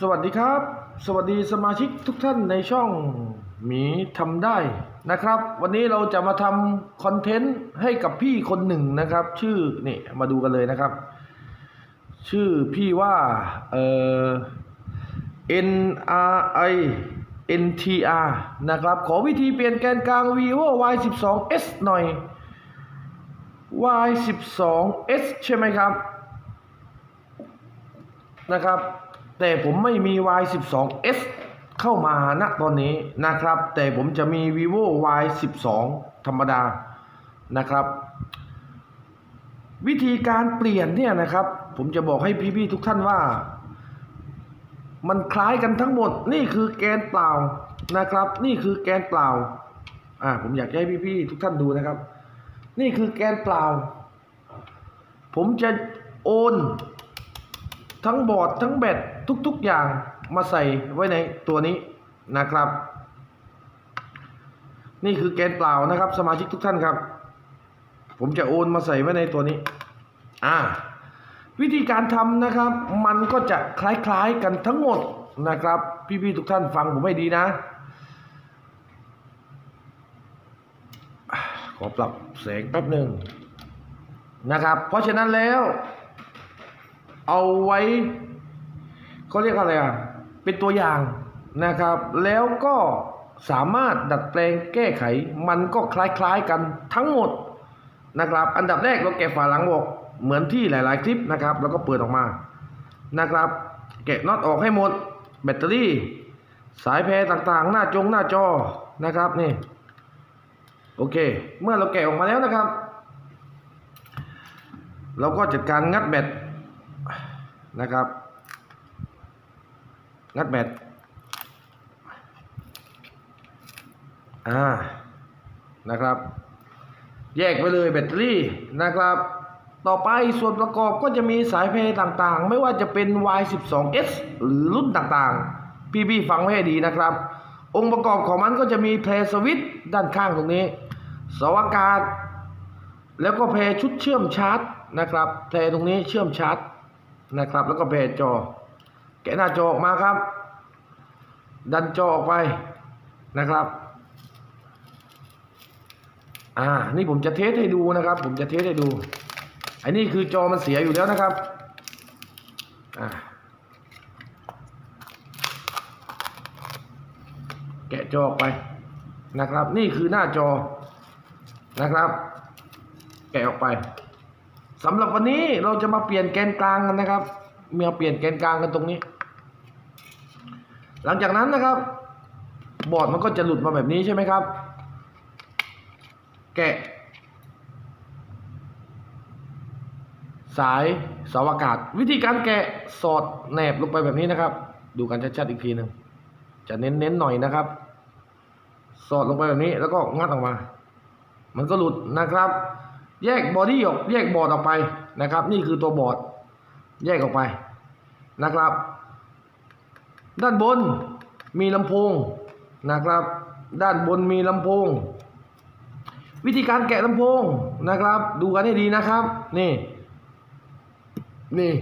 สวัสดีครับ สวัสดีสมาชิกทุกท่านในช่องหมีทำได้นะครับ วันนี้เราจะมาทำคอนเทนต์ให้กับพี่คนหนึ่งนะครับ ชื่อนี่มาดูกันเลยนะครับ ชื่อพี่ว่าเอ่อ N R I N T R นะครับ ขอวิธีเปลี่ยนแกนกลาง vivo y 1 2 s หน่อย y 1 2 s ใช่ไหมครับนะครับ แต่ผมไม่มี y 1 2 s เข้ามาณตอนนี้นะครับ แต่ผมจะมี vivo y 1 2 ธรรมดานะครับ วิธีการเปลี่ยนเนี่ยนะครับ ผมจะบอกให้พี่ๆทุกท่านว่า มันคล้ายกันทั้งหมด นี่คือแกนเปล่านะครับ นี่คือแกนเปล่าอ่าผมอยากให้พี่ๆทุกท่านดูนะครับ นี่คือแกนเปล่า ผมจะโอน ทั้งบอร์ดทั้งแบตทุกๆอย่างมาใส่ไว้ในตัวนี้นะครับ นี่คือแกนเปล่านะครับ สมาชิกทุกท่านครับ ผมจะโอนมาใส่ไว้ในตัวนี้ อ่า วิธีการทำนะครับ มันก็จะคล้ายๆกันทั้งหมดนะครับ พี่ๆทุกท่านฟังผมให้ดีนะ ขอปรับแสงแป๊บหนึ่งนะครับ เพราะฉะนั้นแล้ว เอาไว้เขาเรียกอะไรอะเป็นตัวอย่างนะครับ แล้วก็สามารถดัดแปลงแก้ไข มันก็คล้ายๆกันทั้งหมดนะครับ อันดับแรกเราแกะฝาหลังบอกเหมือนที่หลายๆคลิปนะครับ แล้วก็เปิดออกมานะครับ แกะน็อตออกให้หมด แบตเตอรี่ สายแพรต่างๆ หน้าจงหน้าจอนะครับนี่โอเค เมื่อเราแกะออกมาแล้วนะครับ เราก็จัดการงัดแบต นะครับงัดแบตอ่านะครับ แยกไปเลยแบตเตอรี่นะครับ ต่อไปส่วนประกอบก็จะมีสายเพลต่างๆ ไม่ว่าจะเป็น Y12S หรือรุ่นต่างๆ พี่ๆฟังไว้ให้ดีนะครับ องค์ประกอบของมันก็จะมีเพลสวิตด้านข้างตรงนี้สาอากาศ แล้วก็เพลชุดเชื่อมชาร์จนะครับเพลตรงนี้เชื่อมชาร์จ นะครับ แล้วก็เพลจอ แกะหน้าจอออกมาครับ ดันจอออกไปนะครับอ่า นี่ผมจะเทสให้ดูนะครับ ผมจะเทสให้ดู อันนี้คือจอมันเสียอยู่แล้วนะครับ อ่า แกะจอออกไปนะครับ นี่คือหน้าจอนะครับ แกะออกไป สำหรับวันนี้เราจะมาเปลี่ยนแกนกลางกันนะครับมาเปลี่ยนแกนกลางกันตรงนี้ หลังจากนั้นนะครับ บอร์ดมันก็จะหลุดมาแบบนี้ใช่ไหมครับ แกะ สายเสาอากาศ วิธีการแกะสอดแหนบลงไปแบบนี้นะครับ ดูกันชัดๆอีกทีหนึ่งจะเน้นๆหน่อยนะครับ สอดลงไปแบบนี้แล้วก็งัดออกมา มันก็หลุดนะครับ แยกบอดี้ออกแยกบอร์ดออกไปนะครับ นี่คือตัวบอร์ดแยกออกไปนะครับ ด้านบนมีลำโพงนะครับ ด้านบนมีลำโพง วิธีการแกะลำโพงนะครับ ดูกันให้ดีนะครับ นี่ นี่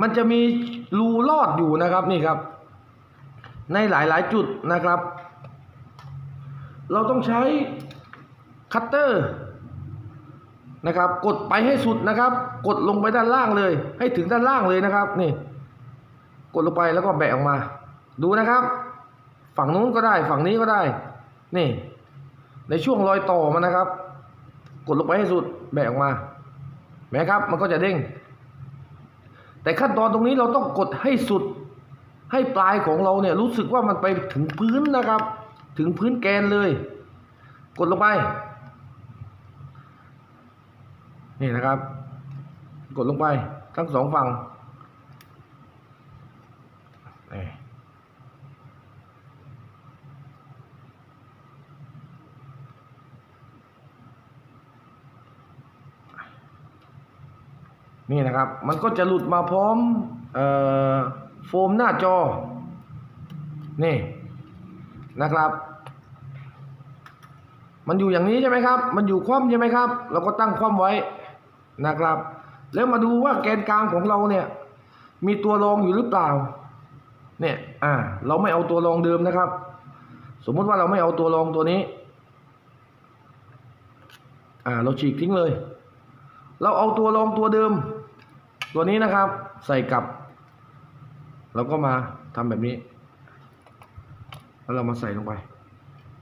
มันจะมีรูลอดอยู่นะครับนี่ครับ ในหลายๆจุดนะครับ เราต้องใช้คัตเตอร์ นะครับ กดไปให้สุดนะครับ กดลงไปด้านล่างเลย ให้ถึงด้านล่างเลยนะครับ นี่ กดลงไปแล้วก็แบะออกมา ดูนะครับ ฝั่งนู้นก็ได้ ฝั่งนี้ก็ได้ นี่ ในช่วงรอยต่อมันนะครับ กดลงไปให้สุดแบะออกมาแม้ครับ มันก็จะเด้ง แต่ขั้นตอนตรงนี้เราต้องกดให้สุด ให้ปลายของเราเนี่ยรู้สึกว่ามันไปถึงพื้นนะครับ ถึงพื้นแกนเลย กดลงไป นี่นะครับ กดลงไปทั้งสองฝั่งนี่นี่นะครับ มันก็จะหลุดมาพร้อมออโฟมหน้าจอ นี่นะครับ มันอยู่อย่างนี้ใช่ไหมครับ มันอยู่คว่ำใช่ไหมครับ เราก็ตั้งคว่ำไว้ นะครับ แล้วมาดูว่าแกนกลางของเราเนี่ย มีตัวรองอยู่หรือเปล่า เนี่ยอ่า เราไม่เอาตัวรองเดิมนะครับ สมมุติว่าเราไม่เอาตัวรองตัวนี้ อ่า เราฉีกทิ้งเลย เราเอาตัวรองตัวเดิม ตัวนี้นะครับ ใส่กลับแล้วก็มาทำแบบนี้ แล้วเรามาใส่ลงไป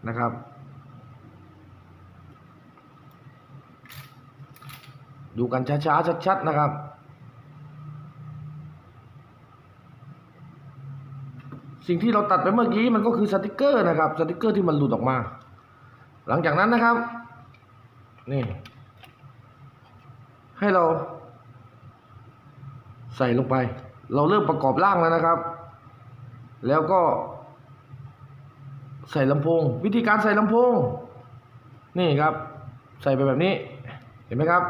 นะครับ ดูกันช้าๆชัดๆนะครับสิ่งที่เราตัดไปเมื่อกี้มันก็คือสติกเกอร์นะครับสติกเกอร์ที่มันหลุดออกมา หลังจากนั้นนะครับ นี่ ให้เราใส่ลงไป เราเริ่มประกอบร่างแล้วนะครับ แล้วก็ ใส่ลำโพง วิธีการใส่ลำโพง นี่ครับ ใส่ไปแบบนี้ เห็นไหมครับ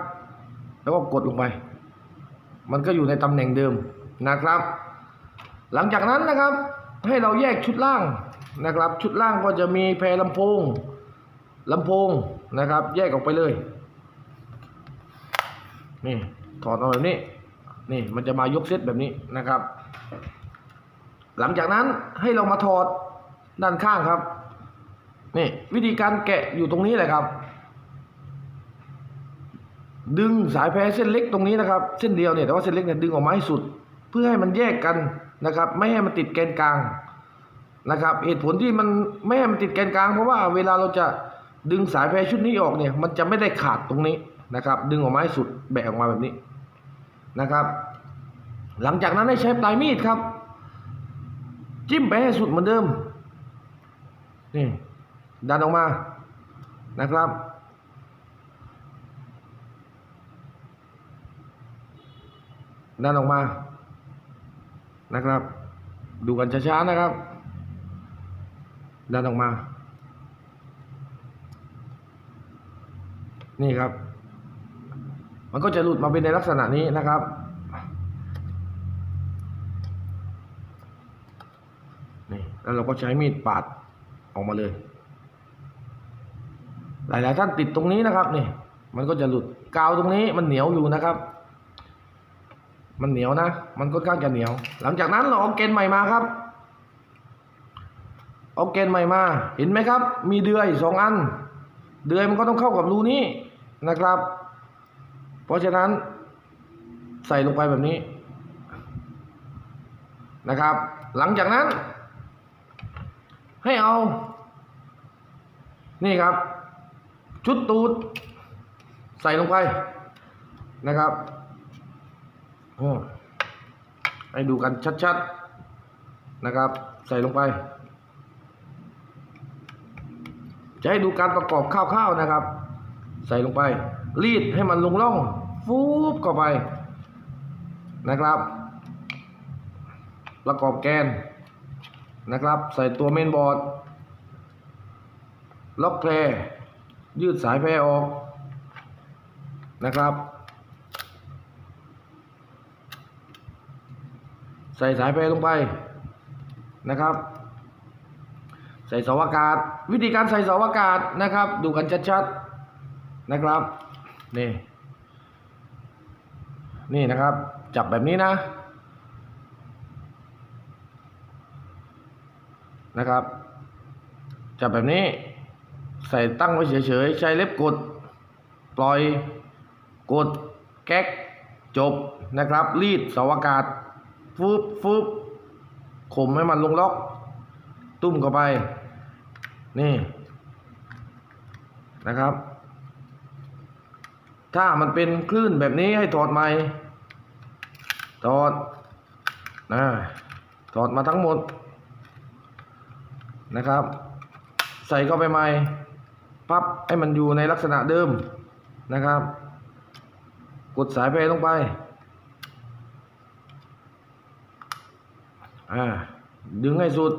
แล้วก็กดลงไป มันก็อยู่ในตำแหน่งเดิมนะครับ หลังจากนั้นนะครับ ให้เราแยกชุดล่างนะครับ ชุดล่างก็จะมีแพรลำโพงลำโพงนะครับ แยกออกไปเลย นี่ถอดออกแบบนี้ นี่มันจะมายกเซตแบบนี้นะครับ หลังจากนั้นให้เรามาถอดด้านข้างครับ นี่วิธีการแกะอยู่ตรงนี้แหละครับ ดึงสายแพรเส้นเล็กตรงนี้นะครับ เส้นเดียวเนี่ยแต่ว่าเส้นเล็กเนี่ยดึงออกมาให้สุด เพื่อให้มันแยกกันนะครับ ไม่ให้มันติดแกนกลางนะครับเหตุผลที่มันไม่ให้มันติดแกนกลางเพราะว่าเวลาเราจะดึงสายแพรชุดนี้ออกเนี่ยมันจะไม่ได้ขาดตรงนี้นะครับ ดึงออกมาให้สุดแบะออกมาแบบนี้นะครับ หลังจากนั้นให้ใช้ปลายมีดครับ จิ้มไปให้สุดเหมือนเดิมนี่ดันออกมานะครับ ดันออกมานะครับ ดูกันช้าๆนะครับ ดันออกมา นี่ครับ มันก็จะหลุดมาเป็นในลักษณะนี้นะครับ นี่แล้วเราก็ใช้มีดปาดออกมาเลย หลายๆท่านติดตรงนี้นะครับนี่ มันก็จะหลุดกาวตรงนี้มันเหนียวอยู่นะครับ มันเหนียวนะ มันก็ข้างจะเหนียว หลังจากนั้นเราเอาเกณฑ์ใหม่มาครับ เอาเกณฑ์ใหม่มา เห็นไหมครับ มีเดือยสองอัน เดือยมันก็ต้องเข้ากับรูนี้นะครับ เพราะฉะนั้นใส่ลงไปแบบนี้นะครับ หลังจากนั้น ให้เอา นี่ครับ ชุดตูด ใส่ลงไปนะครับ ให้ดูกันชัดๆนะครับ ใส่ลงไป จะให้ดูการประกอบคร่าวๆนะครับ ใส่ลงไป รีดให้มันลงร่อง ฟูบเข้าไปนะครับ ประกอบแกนนะครับ ใส่ตัวเมนบอร์ด ล็อกแพรยืดสายแพรออกนะครับ ใส่สายแพรลงไปนะครับ ใส่เสาอากาศ วิธีการใส่เสาอากาศนะครับ ดูกันชัดๆนะครับนี่นี่นะครับ จับแบบนี้นะนะครับ จับแบบนี้ใส่ตั้งไว้เฉยๆ ใช้เล็บกด ปล่อย กด แก๊ก จบนะครับ รีดเสาอากาศ ฟืบฟืบข่มให้มันลงล็อก ตุ้มเข้าไป นี่นะครับ ถ้ามันเป็นคลื่นแบบนี้ให้ถอดใหม่ถอดนะถอดมาทั้งหมดนะครับ ใส่เข้าไปใหม่พับให้มันอยู่ในลักษณะเดิมนะครับ กดสายเพลลงไป อ่าดึงให้สุด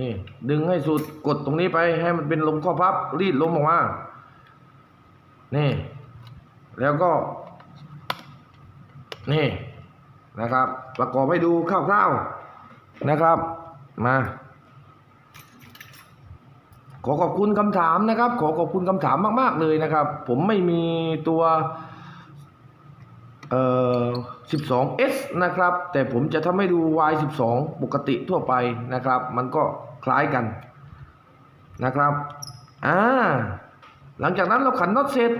นี่ ดึงให้สุด กดตรงนี้ไปให้มันเป็นลมข้อพับ รีดลมออกมา นี่ แล้วก็ นี่ นะครับ ประกอบให้ดูคร่าวๆ นะครับ มาขอขอบคุณคำถามนะครับ ขอขอบคุณคำถามมาก ๆ เลยนะครับ ผมไม่มีตัว เอ่อ 12S นะครับ แต่ผมจะทำให้ดู Y12 ปกติทั่วไปนะครับ มันก็คล้ายกันนะครับอ่าหลังจากนั้นเราขันน็อตเสร็จ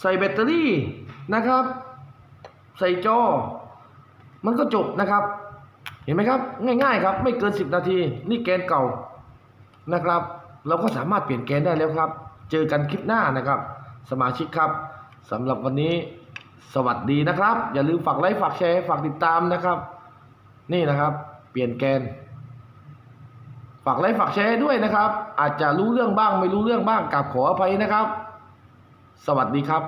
ใส่แบตเตอรี่นะครับ ใส่จอ มันก็จบนะครับ เห็นไหมครับ ง่ายๆครับ ไม่เกิน 10 นาที นี่แกนเก่านะครับ เราก็สามารถเปลี่ยนแกนได้แล้วครับ เจอกันคลิปหน้านะครับ สมาชิกครับสำหรับวันนี้ สวัสดีนะครับ อย่าลืมฝากไลค์ฝากแชร์ฝากติดตามนะครับ นี่นะครับ เปลี่ยนแกน ฝากไลค์ฝากแชร์ด้วยนะครับ อาจจะรู้เรื่องบ้างไม่รู้เรื่องบ้างกับขออภัยนะครับ สวัสดีครับ